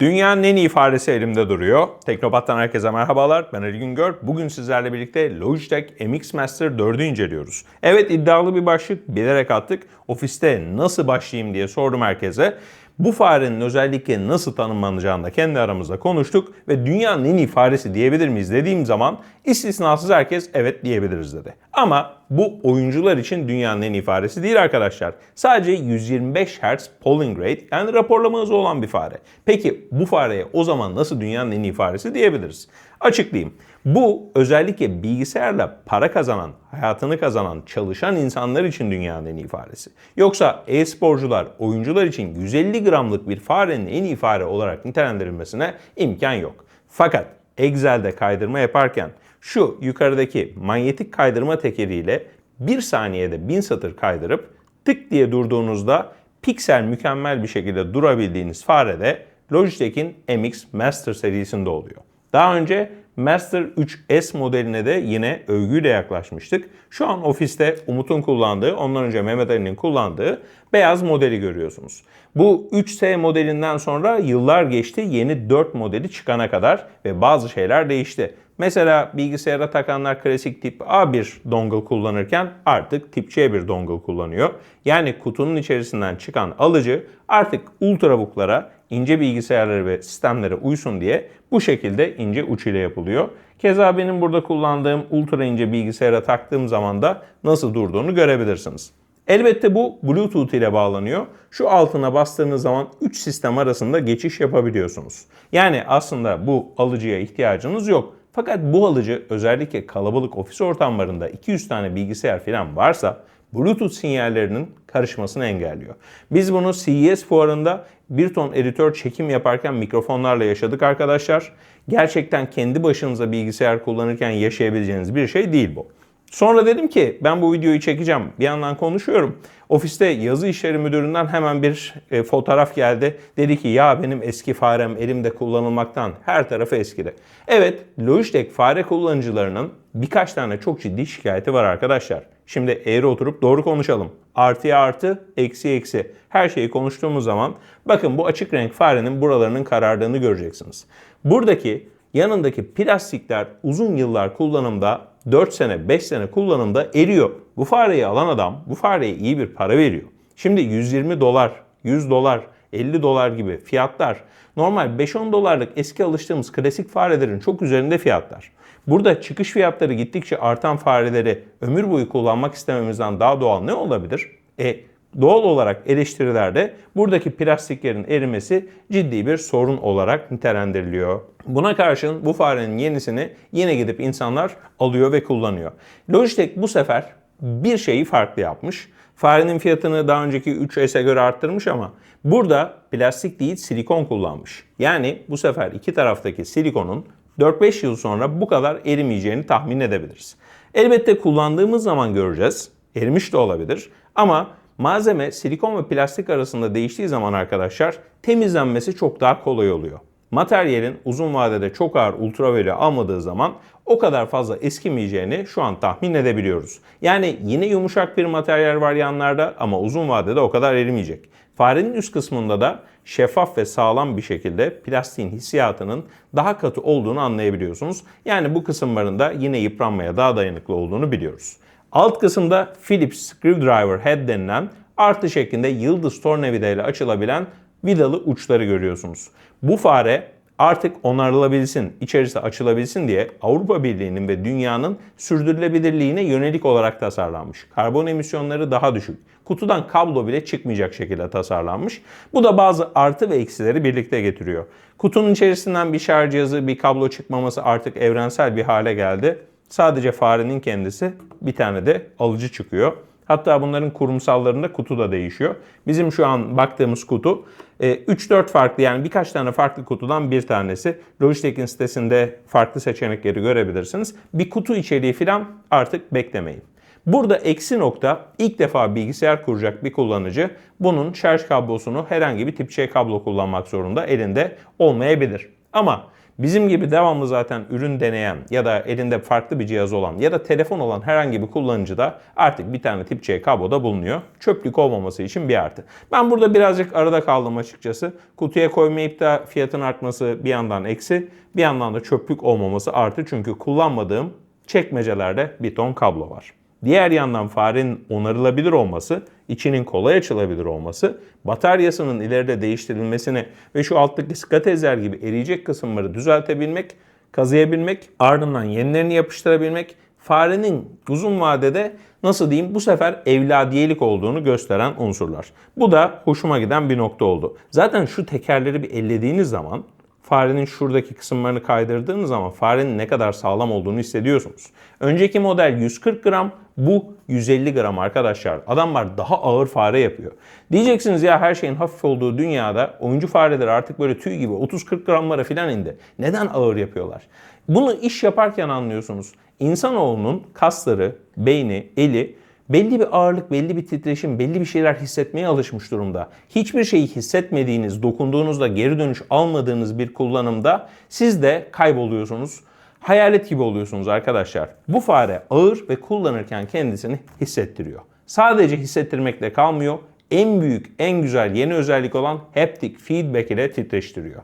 Dünyanın en iyi faresi elimde duruyor. Teknopat'tan herkese merhabalar. Ben Ali Güngör. Bugün sizlerle birlikte Logitech MX Master 4'ü inceliyoruz. Evet iddialı bir başlık bilerek attık. Ofiste nasıl başlayayım diye sordum herkese. Bu farenin özellikle nasıl tanımlanacağını da kendi aramızda konuştuk ve dünyanın en iyi faresi diyebilir miyiz dediğim zaman istisnasız herkes evet diyebiliriz dedi. Ama bu oyuncular için dünyanın en iyi faresi değil arkadaşlar. Sadece 125 Hz polling rate yani raporlama hızı olan bir fare. Peki bu fareye o zaman nasıl dünyanın en iyi faresi diyebiliriz? Açıklayayım. Bu özellikle bilgisayarla para kazanan, hayatını kazanan, çalışan insanlar için dünyanın en iyi faresi. Yoksa e-sporcular, oyuncular için 150 gramlık bir farenin en iyi fare olarak nitelendirilmesine imkan yok. Fakat Excel'de kaydırma yaparken şu yukarıdaki manyetik kaydırma tekeriyle bir saniyede 1000 satır kaydırıp tık diye durduğunuzda piksel mükemmel bir şekilde durabildiğiniz fare de Logitech'in MX Master serisinde oluyor. Daha önce Master 3S modeline de yine övgüyle yaklaşmıştık. Şu an ofiste Umut'un kullandığı, ondan önce Mehmet Ali'nin kullandığı beyaz modeli görüyorsunuz. Bu 3S modelinden sonra yıllar geçti yeni 4 modeli çıkana kadar ve bazı şeyler değişti. Mesela bilgisayara takanlar klasik tip A1 dongle kullanırken artık tip C bir dongle kullanıyor. Yani kutunun içerisinden çıkan alıcı artık ultrabooklara, ince bilgisayarları ve sistemlere uysun diye bu şekilde ince uç ile yapılıyor. Keza benim burada kullandığım ultra ince bilgisayara taktığım zaman da nasıl durduğunu görebilirsiniz. Elbette bu Bluetooth ile bağlanıyor. Şu altına bastığınız zaman 3 sistem arasında geçiş yapabiliyorsunuz. Yani aslında bu alıcıya ihtiyacınız yok. Fakat bu alıcı özellikle kalabalık ofis ortamlarında 200 tane bilgisayar falan varsa Bluetooth sinyallerinin karışmasını engelliyor. Biz bunu CES fuarında bir ton editör çekim yaparken mikrofonlarla yaşadık arkadaşlar. Gerçekten kendi başınıza bilgisayar kullanırken yaşayabileceğiniz bir şey değil bu. Sonra dedim ki ben bu videoyu çekeceğim. Bir yandan konuşuyorum. Ofiste yazı işleri müdüründen hemen bir e, fotoğraf geldi. Dedi ki ya benim eski farem elimde kullanılmaktan her tarafı eskidi. Evet Logitech fare kullanıcılarının birkaç tane çok ciddi şikayeti var arkadaşlar. Şimdi eğri oturup doğru konuşalım. Artıya artı, eksi eksi. Her şeyi konuştuğumuz zaman bakın bu açık renk farenin buralarının karardığını göreceksiniz. Buradaki yanındaki plastikler uzun yıllar kullanımda 4 sene 5 sene kullanımda eriyor. Bu fareyi alan adam bu fareye iyi bir para veriyor. Şimdi 120 dolar, 100 dolar, 50 dolar gibi fiyatlar normal 5-10 dolarlık eski alıştığımız klasik farelerin çok üzerinde fiyatlar. Burada çıkış fiyatları gittikçe artan fareleri ömür boyu kullanmak istememizden daha doğal ne olabilir? E doğal olarak eleştirilerde buradaki plastiklerin erimesi ciddi bir sorun olarak nitelendiriliyor. Buna karşın bu farenin yenisini yine gidip insanlar alıyor ve kullanıyor. Logitech bu sefer bir şeyi farklı yapmış. Farenin fiyatını daha önceki 3S'e göre arttırmış ama burada plastik değil silikon kullanmış. Yani bu sefer iki taraftaki silikonun 4-5 yıl sonra bu kadar erimeyeceğini tahmin edebiliriz. Elbette kullandığımız zaman göreceğiz. Erimiş de olabilir ama malzeme silikon ve plastik arasında değiştiği zaman arkadaşlar temizlenmesi çok daha kolay oluyor. Materyalin uzun vadede çok ağır ultraviyole almadığı zaman o kadar fazla eskimeyeceğini şu an tahmin edebiliyoruz. Yani yine yumuşak bir materyal var yanlarda ama uzun vadede o kadar erimeyecek. Farenin üst kısmında da şeffaf ve sağlam bir şekilde plastiğin hissiyatının daha katı olduğunu anlayabiliyorsunuz. Yani bu kısımlarında yine yıpranmaya daha dayanıklı olduğunu biliyoruz. Alt kısımda Phillips Screwdriver Head denilen artı şeklinde yıldız tornavida ile açılabilen vidalı uçları görüyorsunuz. Bu fare artık onarılabilsin, içerisi açılabilsin diye Avrupa Birliği'nin ve dünyanın sürdürülebilirliğine yönelik olarak tasarlanmış. Karbon emisyonları daha düşük. Kutudan kablo bile çıkmayacak şekilde tasarlanmış. Bu da bazı artı ve eksileri birlikte getiriyor. Kutunun içerisinden bir şarj cihazı, bir kablo çıkmaması artık evrensel bir hale geldi. Sadece farenin kendisi bir tane de alıcı çıkıyor. Hatta bunların kurumsallarında kutu da değişiyor. Bizim şu an baktığımız kutu 3-4 farklı yani birkaç tane farklı kutudan bir tanesi. Logitech'in sitesinde farklı seçenekleri görebilirsiniz. Bir kutu içeriği falan artık beklemeyin. Burada eksi nokta ilk defa bilgisayar kuracak bir kullanıcı bunun şarj kablosunu herhangi bir tip C kablo kullanmak zorunda elinde olmayabilir. Ama bizim gibi devamlı zaten ürün deneyen ya da elinde farklı bir cihaz olan ya da telefon olan herhangi bir kullanıcıda artık bir tane tip C kablo da bulunuyor. Çöplük olmaması için bir artı. Ben burada birazcık arada kaldım açıkçası. Kutuya koymayıp da fiyatın artması bir yandan eksi, bir yandan da çöplük olmaması artı. Çünkü kullanmadığım çekmecelerde bir ton kablo var. Diğer yandan farenin onarılabilir olması, içinin kolay açılabilir olması, bataryasının ileride değiştirilmesini ve şu alttaki skatezler gibi eriyecek kısımları düzeltebilmek, kazıyabilmek, ardından yenilerini yapıştırabilmek, farenin uzun vadede nasıl diyeyim bu sefer evladiyelik olduğunu gösteren unsurlar. Bu da hoşuma giden bir nokta oldu. Zaten şu tekerleri bir ellediğiniz zaman farenin şuradaki kısımlarını kaydırdığınız zaman farenin ne kadar sağlam olduğunu hissediyorsunuz. Önceki model 140 gram, bu 150 gram arkadaşlar. Adamlar daha ağır fare yapıyor. Diyeceksiniz ya her şeyin hafif olduğu dünyada oyuncu fareler artık böyle tüy gibi 30-40 gramlara falan indi. Neden ağır yapıyorlar? Bunu iş yaparken anlıyorsunuz. İnsanoğlunun kasları, beyni, eli belli bir ağırlık, belli bir titreşim, belli bir şeyler hissetmeye alışmış durumda. Hiçbir şeyi hissetmediğiniz, dokunduğunuzda geri dönüş almadığınız bir kullanımda siz de kayboluyorsunuz. Hayalet gibi oluyorsunuz arkadaşlar. Bu fare ağır ve kullanırken kendisini hissettiriyor. Sadece hissettirmekle kalmıyor. En büyük, en güzel yeni özellik olan haptic feedback ile titreştiriyor.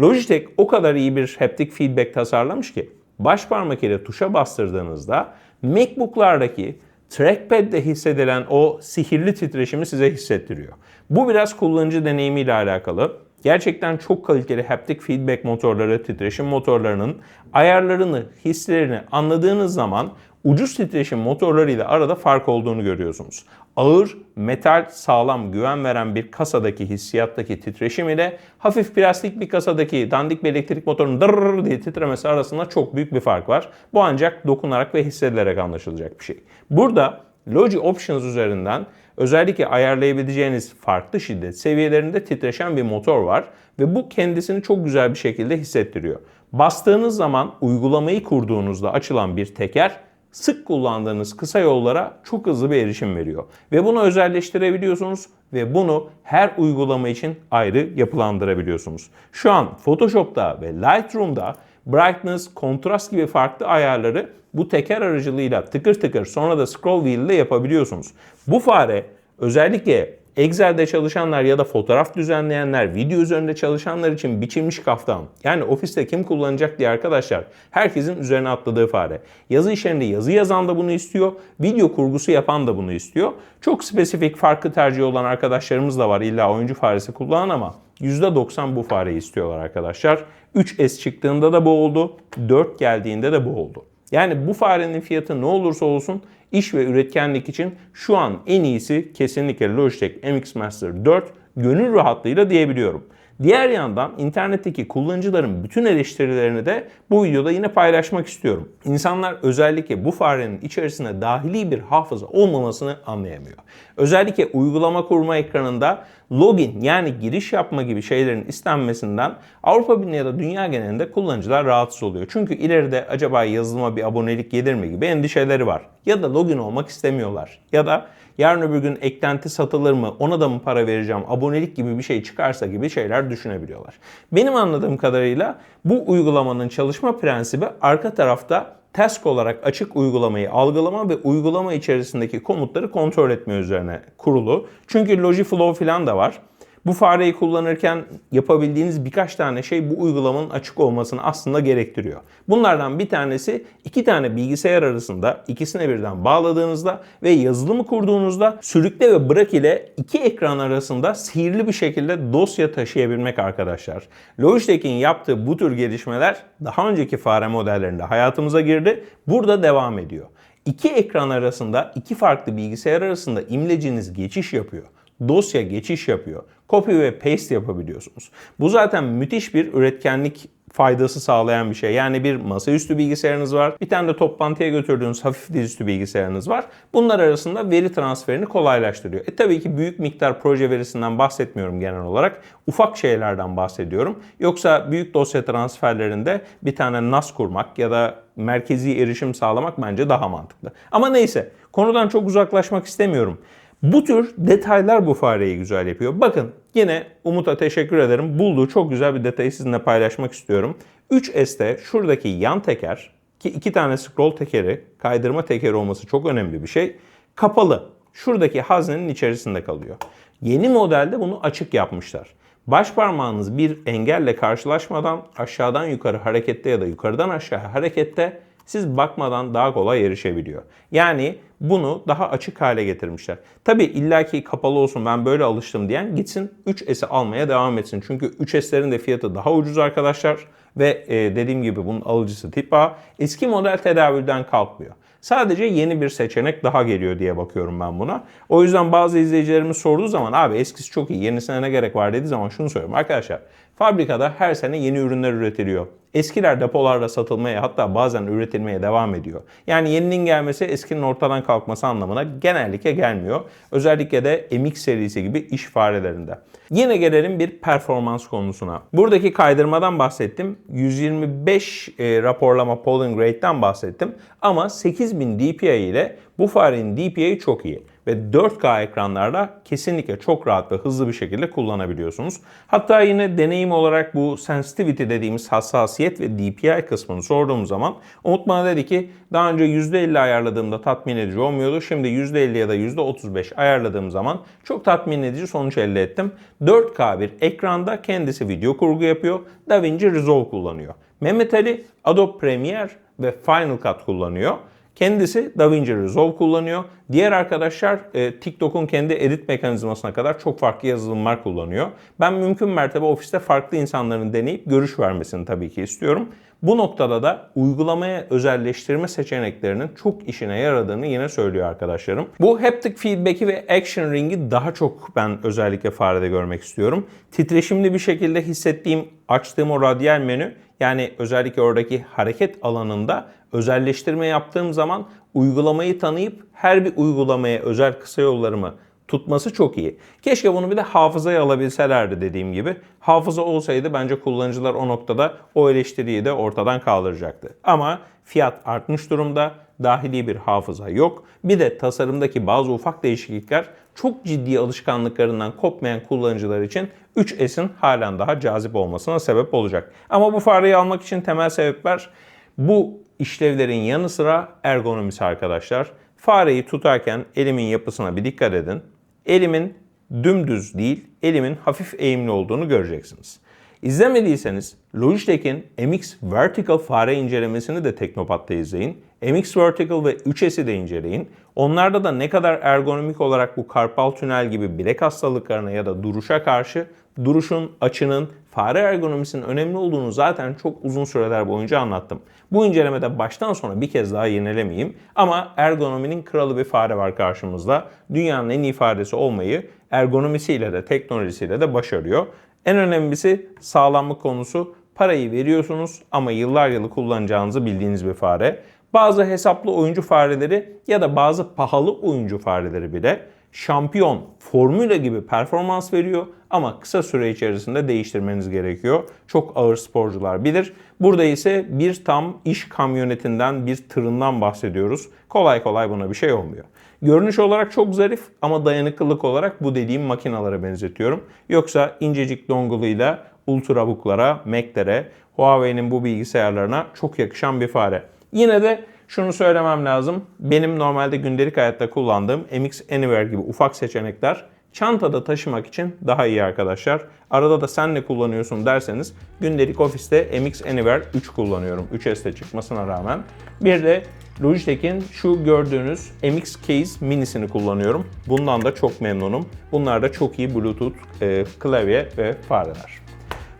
Logitech o kadar iyi bir haptic feedback tasarlamış ki baş parmak ile tuşa bastırdığınızda MacBook'lardaki trackpad'de hissedilen o sihirli titreşimi size hissettiriyor. Bu biraz kullanıcı deneyimiyle alakalı. Gerçekten çok kaliteli haptic feedback motorları, titreşim motorlarının ayarlarını, hislerini anladığınız zaman ucuz titreşim motorlarıyla arada fark olduğunu görüyorsunuz. Ağır, metal, sağlam, güven veren bir kasadaki hissiyattaki titreşim ile hafif plastik bir kasadaki dandik bir elektrik motorunun dırrrr diye titremesi arasında çok büyük bir fark var. Bu ancak dokunarak ve hissedilerek anlaşılacak bir şey. Burada Logi Options üzerinden özellikle ayarlayabileceğiniz farklı şiddet seviyelerinde titreşen bir motor var ve bu kendisini çok güzel bir şekilde hissettiriyor. Bastığınız zaman uygulamayı kurduğunuzda açılan bir teker sık kullandığınız kısa yollara çok hızlı bir erişim veriyor. Ve bunu özelleştirebiliyorsunuz ve bunu her uygulama için ayrı yapılandırabiliyorsunuz. Şu an Photoshop'ta ve Lightroom'da brightness, kontrast gibi farklı ayarları bu teker aracılığıyla tıkır tıkır sonra da scroll wheel ile yapabiliyorsunuz. Bu fare özellikle Excel'de çalışanlar ya da fotoğraf düzenleyenler, video üzerinde çalışanlar için biçilmiş kaftan. Yani ofiste kim kullanacak diye arkadaşlar herkesin üzerine atladığı fare. Yazı işlerinde yazı yazan da bunu istiyor, video kurgusu yapan da bunu istiyor. Çok spesifik farklı tercih olan arkadaşlarımız da var illa oyuncu faresi kullanan ama %90 bu fareyi istiyorlar arkadaşlar. 3S çıktığında da bu oldu, 4 geldiğinde de bu oldu. Yani bu farenin fiyatı ne olursa olsun iş ve üretkenlik için şu an en iyisi kesinlikle Logitech MX Master 4 gönül rahatlığıyla diyebiliyorum. Diğer yandan internetteki kullanıcıların bütün eleştirilerini de bu videoda yine paylaşmak istiyorum. İnsanlar özellikle bu farenin içerisinde dahili bir hafıza olmamasını anlayamıyor. Özellikle uygulama kurma ekranında login yani giriş yapma gibi şeylerin istenmesinden Avrupa Birliği ya da dünya genelinde kullanıcılar rahatsız oluyor. Çünkü ileride acaba yazılıma bir abonelik gelir mi gibi endişeleri var. Ya da login olmak istemiyorlar. Ya da yarın öbür gün eklenti satılır mı, ona da mı para vereceğim, abonelik gibi bir şey çıkarsa gibi şeyler düşünebiliyorlar. Benim anladığım kadarıyla bu uygulamanın çalışma prensibi arka tarafta task olarak açık uygulamayı algılama ve uygulama içerisindeki komutları kontrol etme üzerine kurulu. Çünkü Logiflow falan da var. Bu fareyi kullanırken yapabildiğiniz birkaç tane şey bu uygulamanın açık olmasını aslında gerektiriyor. Bunlardan bir tanesi iki tane bilgisayar arasında ikisine birden bağladığınızda ve yazılımı kurduğunuzda sürükle ve bırak ile iki ekran arasında sihirli bir şekilde dosya taşıyabilmek arkadaşlar. Logitech'in yaptığı bu tür gelişmeler daha önceki fare modellerinde hayatımıza girdi. Burada devam ediyor. İki ekran arasında, iki farklı bilgisayar arasında imleciniz geçiş yapıyor dosya geçiş yapıyor. Copy ve paste yapabiliyorsunuz. Bu zaten müthiş bir üretkenlik faydası sağlayan bir şey. Yani bir masaüstü bilgisayarınız var. Bir tane de toplantıya götürdüğünüz hafif dizüstü bilgisayarınız var. Bunlar arasında veri transferini kolaylaştırıyor. E tabii ki büyük miktar proje verisinden bahsetmiyorum genel olarak. Ufak şeylerden bahsediyorum. Yoksa büyük dosya transferlerinde bir tane NAS kurmak ya da merkezi erişim sağlamak bence daha mantıklı. Ama neyse konudan çok uzaklaşmak istemiyorum. Bu tür detaylar bu fareyi güzel yapıyor. Bakın yine Umut'a teşekkür ederim. Bulduğu çok güzel bir detayı sizinle paylaşmak istiyorum. 3S'te şuradaki yan teker ki iki tane scroll tekeri, kaydırma tekeri olması çok önemli bir şey. Kapalı. Şuradaki haznenin içerisinde kalıyor. Yeni modelde bunu açık yapmışlar. Baş parmağınız bir engelle karşılaşmadan aşağıdan yukarı harekette ya da yukarıdan aşağı harekette siz bakmadan daha kolay erişebiliyor. Yani bunu daha açık hale getirmişler. Tabi illaki kapalı olsun ben böyle alıştım diyen gitsin 3S'i almaya devam etsin. Çünkü 3S'lerin de fiyatı daha ucuz arkadaşlar. Ve e, dediğim gibi bunun alıcısı tip A. Eski model tedavülden kalkmıyor. Sadece yeni bir seçenek daha geliyor diye bakıyorum ben buna. O yüzden bazı izleyicilerimiz sorduğu zaman abi eskisi çok iyi yenisine ne gerek var dediği zaman şunu söylüyorum. Arkadaşlar fabrikada her sene yeni ürünler üretiliyor. Eskiler depolarda satılmaya hatta bazen üretilmeye devam ediyor. Yani yeninin gelmesi eskinin ortadan kalkması anlamına genellikle gelmiyor. Özellikle de MX serisi gibi iş farelerinde. Yine gelelim bir performans konusuna. Buradaki kaydırmadan bahsettim. 125 e, raporlama polling rate'den bahsettim. Ama 8000 DPI ile bu farenin DPI çok iyi ve 4K ekranlarla kesinlikle çok rahat ve hızlı bir şekilde kullanabiliyorsunuz. Hatta yine deneyim olarak bu sensitivity dediğimiz hassasiyet ve DPI kısmını sorduğum zaman Umut bana dedi ki daha önce %50 ayarladığımda tatmin edici olmuyordu. Şimdi %50 ya da %35 ayarladığım zaman çok tatmin edici sonuç elde ettim. 4K bir ekranda kendisi video kurgu yapıyor. DaVinci Resolve kullanıyor. Mehmet Ali Adobe Premiere ve Final Cut kullanıyor. Kendisi DaVinci Resolve kullanıyor. Diğer arkadaşlar e, TikTok'un kendi edit mekanizmasına kadar çok farklı yazılımlar kullanıyor. Ben mümkün mertebe ofiste farklı insanların deneyip görüş vermesini tabii ki istiyorum. Bu noktada da uygulamaya özelleştirme seçeneklerinin çok işine yaradığını yine söylüyor arkadaşlarım. Bu haptic feedback'i ve action ring'i daha çok ben özellikle farede görmek istiyorum. Titreşimli bir şekilde hissettiğim, açtığım o radyal menü yani özellikle oradaki hareket alanında özelleştirme yaptığım zaman uygulamayı tanıyıp her bir uygulamaya özel kısa yollarımı tutması çok iyi. Keşke bunu bir de hafızaya alabilselerdi dediğim gibi. Hafıza olsaydı bence kullanıcılar o noktada o eleştiriyi de ortadan kaldıracaktı. Ama fiyat artmış durumda. Dahili bir hafıza yok. Bir de tasarımdaki bazı ufak değişiklikler çok ciddi alışkanlıklarından kopmayan kullanıcılar için 3S'in halen daha cazip olmasına sebep olacak. Ama bu fareyi almak için temel sebepler bu işlevlerin yanı sıra ergonomisi arkadaşlar. Fareyi tutarken elimin yapısına bir dikkat edin. Elimin dümdüz değil, elimin hafif eğimli olduğunu göreceksiniz. İzlemediyseniz Logitech'in MX Vertical fare incelemesini de Teknopat'ta izleyin. MX Vertical ve 3S'i de inceleyin. Onlarda da ne kadar ergonomik olarak bu karpal tünel gibi bilek hastalıklarına ya da duruşa karşı duruşun, açının, fare ergonomisinin önemli olduğunu zaten çok uzun süreler boyunca anlattım. Bu incelemede baştan sona bir kez daha yenilemeyeyim ama ergonominin kralı bir fare var karşımızda. Dünyanın en iyi faresi olmayı ergonomisiyle de teknolojisiyle de başarıyor. En önemlisi sağlamlık konusu. Parayı veriyorsunuz ama yıllar yılı kullanacağınızı bildiğiniz bir fare. Bazı hesaplı oyuncu fareleri ya da bazı pahalı oyuncu fareleri bile şampiyon, formüle gibi performans veriyor ama kısa süre içerisinde değiştirmeniz gerekiyor. Çok ağır sporcular bilir. Burada ise bir tam iş kamyonetinden, bir tırından bahsediyoruz. Kolay kolay buna bir şey olmuyor. Görünüş olarak çok zarif ama dayanıklılık olarak bu dediğim makinalara benzetiyorum. Yoksa incecik dongle'ıyla ultrabooklara, Mac'lere, Huawei'nin bu bilgisayarlarına çok yakışan bir fare. Yine de şunu söylemem lazım. Benim normalde gündelik hayatta kullandığım MX Anywhere gibi ufak seçenekler çantada taşımak için daha iyi arkadaşlar. Arada da sen ne kullanıyorsun derseniz gündelik ofiste MX Anywhere 3 kullanıyorum. 3S'te çıkmasına rağmen. Bir de Logitech'in şu gördüğünüz MX Case minisini kullanıyorum. Bundan da çok memnunum. Bunlar da çok iyi Bluetooth e, klavye ve fareler.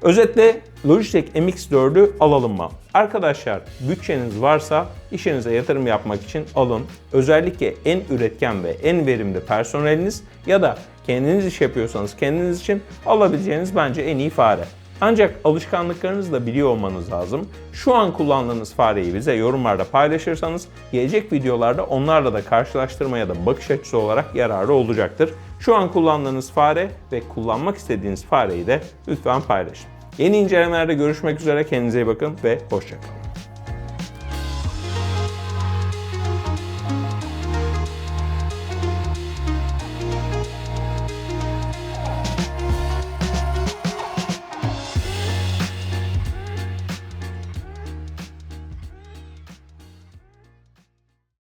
Özetle Logitech MX4'ü alalım mı? Arkadaşlar bütçeniz varsa işinize yatırım yapmak için alın. Özellikle en üretken ve en verimli personeliniz ya da kendiniz iş yapıyorsanız kendiniz için alabileceğiniz bence en iyi fare. Ancak alışkanlıklarınızı da biliyor olmanız lazım. Şu an kullandığınız fareyi bize yorumlarda paylaşırsanız gelecek videolarda onlarla da karşılaştırma ya da bakış açısı olarak yararı olacaktır. Şu an kullandığınız fare ve kullanmak istediğiniz fareyi de lütfen paylaşın. Yeni incelemelerde görüşmek üzere. Kendinize iyi bakın ve hoşçakalın.